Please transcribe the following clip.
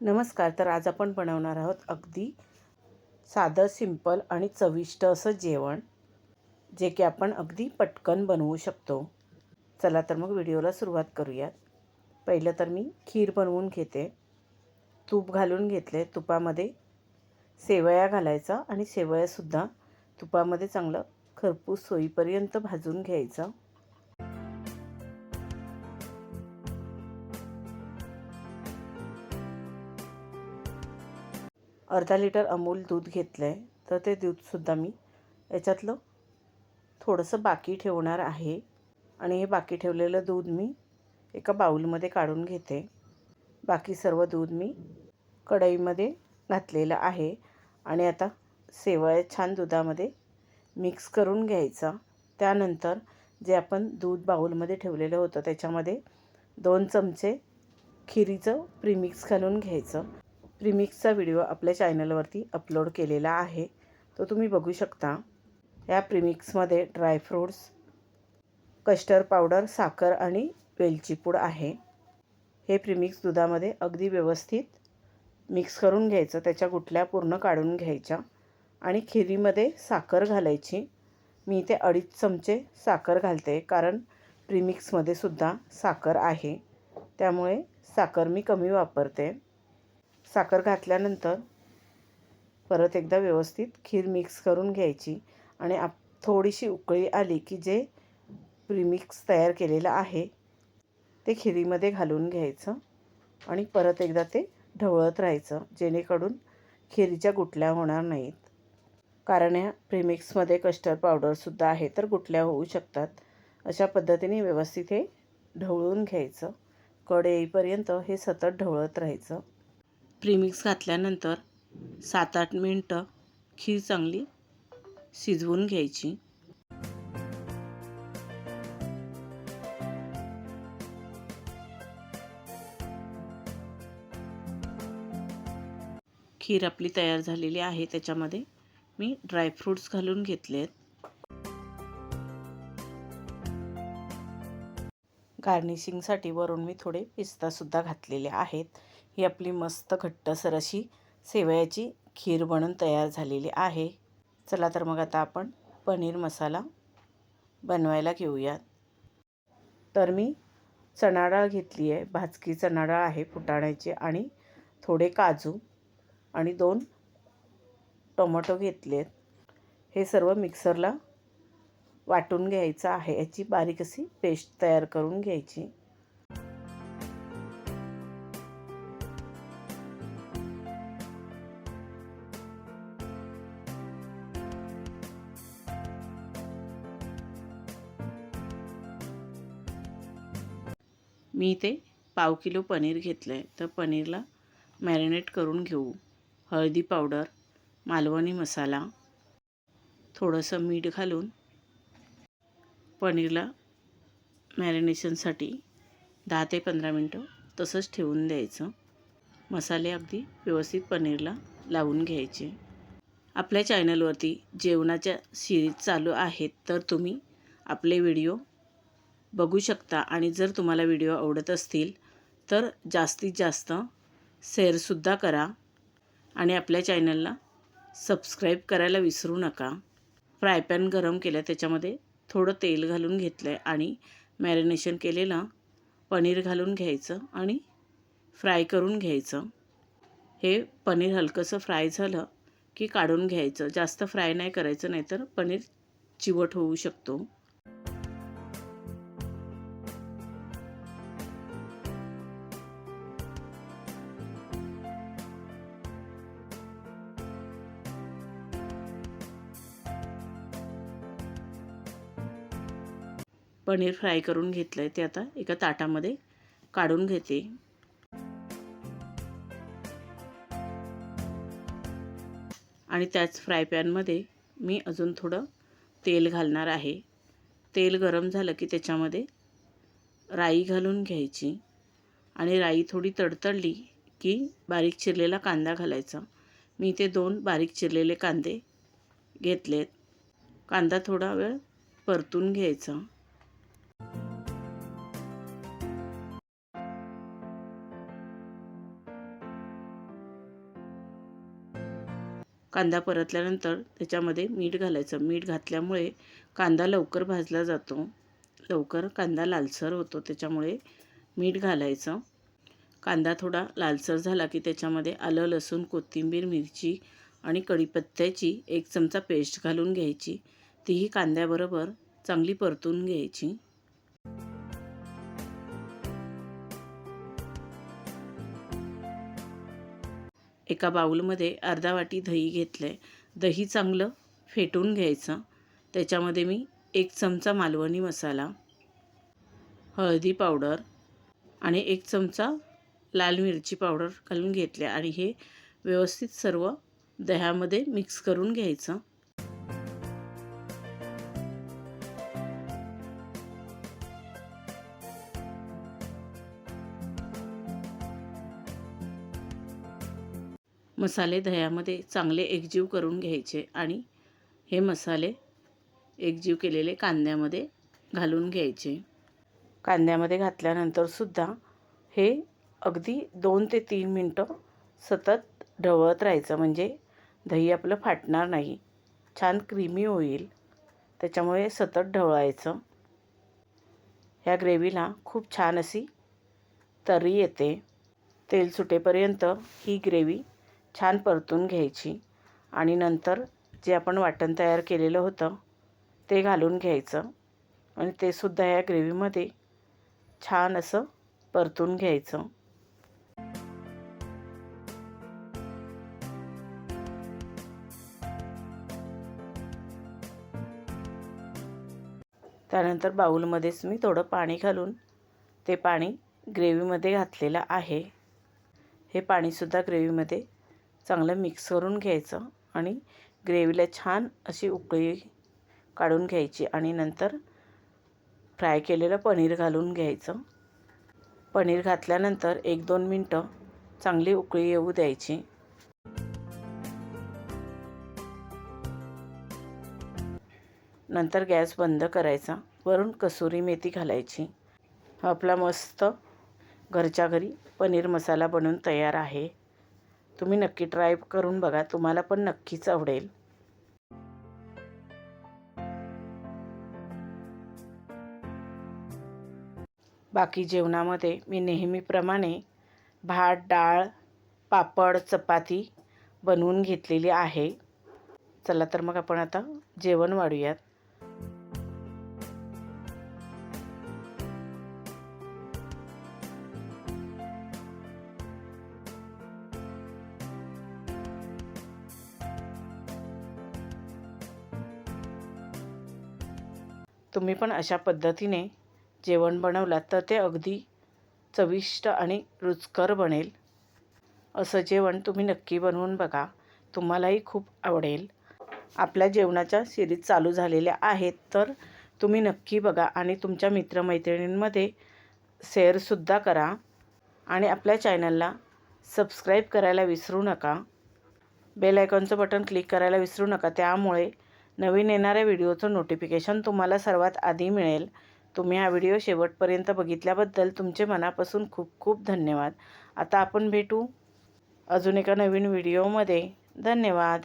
नमस्कार तर आज आपण बनवणार आहोत अगदी साधं सिंपल आणि चविष्ट असं जेवण जे की आपण अगदी पटकन बनवू शकतो. चला तर मग व्हिडिओला सुरुवात करूयात. पहिलं तर मी खीर बनवून घेते. तूप घालून घेतले. तुपामध्ये शेवया घालायचा आणि शेवयासुद्धा तुपामध्ये चांगलं खरपूस होईपर्यंत भाजून घ्यायचं. अर्धा लिटर अमूल दूध घेतलं आहे तर ते दूधसुद्धा मी याच्यातलं थोडंसं बाकी ठेवणार आहे. आणि हे बाकी ठेवलेलं दूध मी एका बाऊलमध्ये काढून घेते. बाकी सर्व दूध मी कढईमध्ये घातलेलं आहे. आणि आता सेवया छान दुधामध्ये मिक्स करून घ्यायचा. त्यानंतर जे आपण दूध बाऊलमध्ये ठेवलेलं होतं त्याच्यामध्ये दोन चमचे खिरीचं प्रीमिक्स घालून घ्यायचं. प्रिमिक्सचा व्हिडिओ आपल्या चॅनलवरती अपलोड केलेला आहे. तो तुम्ही बघू शकता. या प्रिमिक्समध्ये ड्रायफ्रूट्स कस्टर्ड पावडर साखर आणि वेलची पूड आहे. हे प्रिमिक्स दुधामध्ये अगदी व्यवस्थित मिक्स करून घ्यायचं. त्याच्या गुठल्या पूर्ण काढून घ्यायच्या आणि खिरीमध्ये साखर घालायची. मी इथे अडीच चमचे साखर घालते कारण प्रिमिक्समध्ये सुद्धा साखर आहे. त्यामुळे साखर मी कमी वापरते. साखर घातल्यानंतर परत एकदा व्यवस्थित खीर मिक्स करून घ्यायची आणि आप थोडीशी उकळी आली की जे प्रीमिक्स तयार केलेलं आहे ते खिरीमध्ये घालून घ्यायचं आणि परत एकदा ते ढवळत राहायचं जेणेकरून खिरीच्या गुटल्या होणार नाहीत. कारण या प्रीमिक्समध्ये कस्टर्ड पावडरसुद्धा आहे तर गुटल्या होऊ शकतात. अशा पद्धतीने व्यवस्थित हे ढवळून घ्यायचं. कड येईपर्यंत हे सतत ढवळत राहायचं. प्रीमिक्स घातल्यानंतर सात आठ मिनटं खीर चांगली शिजवून घ्यायची. खीर आपली तयार झालेली आहे त्याच्यामध्ये मी ड्रायफ्रूट्स घालून घेतले आहेत गार्निशिंगसाठी वरून मी थोडे पिस्तासुद्धा घातलेले आहेत. ही आपली मस्त घट्टसर अशी सेवयाची खीर बनून तयार झालेली आहे. चला तर मग आता आपण पनीर मसाला बनवायला घेऊयात. तर मी चणा डाळ घेतली आहे भाजकी चणा डाळ आहे फुटाण्याची आणि थोडे काजू आणि दोन टोमॅटो घेतले आहेत हे सर्व मिक्सरला वाटून घ्यायचं आहे. याची बारीक अशी पेस्ट तयार करून घ्यायची. मी ते पाव किलो पनीर घेतलं आहे तर पनीरला मॅरिनेट करून घेऊ. हळदी पावडर मालवणी मसाला थोडंसं मीठ घालून पनीरला मॅरिनेशनसाठी दहा ते पंधरा मिनटं तसंच ठेवून द्यायचं. मसाले अगदी व्यवस्थित पनीरला लावून घ्यायचे. आपल्या चॅनलवरती जेवणाच्या सिरीज चालू आहेत तर तुम्ही आपले व्हिडिओ बघू शकता. आणि जर तुम्हाला व्हिडिओ आवडत असतील तर जास्तीत जास्त शेअरसुद्धा करा. आणि आपल्या चॅनलला सबस्क्राईब करायला विसरू नका. फ्राय पॅन गरम केलं त्याच्यामध्ये थोडं तेल घालून घेतलं आहे आणि मॅरिनेशन केलेलं पनीर घालून घ्यायचं आणि फ्राय करून घ्यायचं. हे पनीर हलकंसं फ्राय झालं की काढून घ्यायचं. जास्त फ्राय नाही करायचं नाहीतर पनीर चिवट होऊ शकतो. पनीर फ्राय करून घेतलं आहे ते आता एका ताटामध्ये काढून घेते. आणि त्याच फ्राय पॅनमध्ये मी अजून थोडं तेल घालणार आहे. तेल गरम झालं की त्याच्यामध्ये राई घालून घ्यायची. आणि राई थोडी तडतडली की बारीक चिरलेला कांदा घालायचा. मी ते दोन बारीक चिरलेले कांदे घेतलेत. कांदा थोडा वेळ परतून घ्यायचा. कांदा परतल्यानंतर त्याच्यामध्ये मीठ घालायचं. मीठ घातल्यामुळे कांदा लवकर भाजला जातो. लवकर कांदा लालसर होतो. त्याच्यामुळे मीठ घालायचं. कांदा थोडा लालसर झाला की त्याच्यामध्ये आलं लसूण कोथिंबीर मिरची आणि कढीपत्त्याची एक चमचा पेस्ट घालून घ्यायची. तीही कांद्याबरोबर चांगली परतून घ्यायची. एका बाऊलमध्ये अर्धा वाटी दही घेतलं आहे दही चांगलं फेटून घ्यायचं. त्याच्यामध्ये मी एक चमचा मालवणी मसाला हळदी पावडर आणि एक चमचा लाल मिरची पावडर घालून घेतले आणि हे व्यवस्थित सर्व दह्यामध्ये मिक्स करून घ्यायचं. मसाले दह्यामध्ये चांगले एकजीव करून घ्यायचे आणि हे मसाले एकजीव केलेले कांद्यामध्ये घालून घ्यायचे. कांद्यामध्ये घातल्यानंतरसुद्धा हे अगदी दोन ते तीन मिनटं सतत ढवळत राहायचं. म्हणजे दही आपलं फाटणार नाही. छान क्रीमी होईल. त्याच्यामुळे सतत ढवळायचं. ह्या ग्रेव्हीला खूप छान अशी तरी येते. तेल सुटेपर्यंत ही ग्रेव्ही छान परतून घ्यायची आणि नंतर जे आपण वाटण तयार केलेलं होतं ते घालून घ्यायचं आणि ते सुद्धा या ग्रेव्हीमध्ये छान असं परतून घ्यायचं. त्यानंतर बाऊलमध्येच मी थोडं पाणी घालून ते पाणी ग्रेव्हीमध्ये घातलेलं आहे. हे पाणीसुद्धा ग्रेव्हीमध्ये चांगलं मिक्स करून घ्यायचं आणि ग्रेव्हीला छान अशी उकळी काढून घ्यायची आणि नंतर फ्राय केलेलं पनीर घालून घ्यायचं. पनीर घातल्यानंतर एक दोन मिनटं चांगली उकळी येऊ द्यायची. नंतर गॅस बंद करायचा. वरून कसुरी मेथी घालायची. आपला मस्त घरच्या घरी पनीर मसाला बनून तयार आहे. तुम्ही नक्की ट्राय करून बघा तुम्हाला पण नक्कीच आवडेल. बाकी जेवणामध्ये मी नेहमीप्रमाणे भात डाळ पापड चपाती बनवून घेतलेली आहे. चला तर मग आपण आता जेवण वाढूयात. तुम्ही पण अशा पद्धतीने जेवण बनवलात तर ते अगदी चविष्ट आणि रुचकर बनेल. असं जेवण तुम्ही नक्की बनवून बघा. तुम्हालाही खूप आवडेल. आपल्या जेवणाच्या सिरीज चालू झालेल्या आहेत तर तुम्ही नक्की बघा आणि तुमच्या मित्रमैत्रिणींमध्ये शेअरसुद्धा करा. आणि आपल्या चॅनलला सबस्क्राईब करायला विसरू नका. बेल आयकॉनचं बटन क्लिक करायला विसरू नका. त्यामुळे नवीन येणाऱ्या व्हिडिओचं नोटिफिकेशन तुम्हाला सर्वात आधी मिळेल. तुम्ही हा व्हिडिओ शेवटपर्यंत बघितल्याबद्दल तुमचे मनापासून खूप खूप धन्यवाद. आता आपण भेटू अजून एका नवीन व्हिडिओमध्ये. धन्यवाद.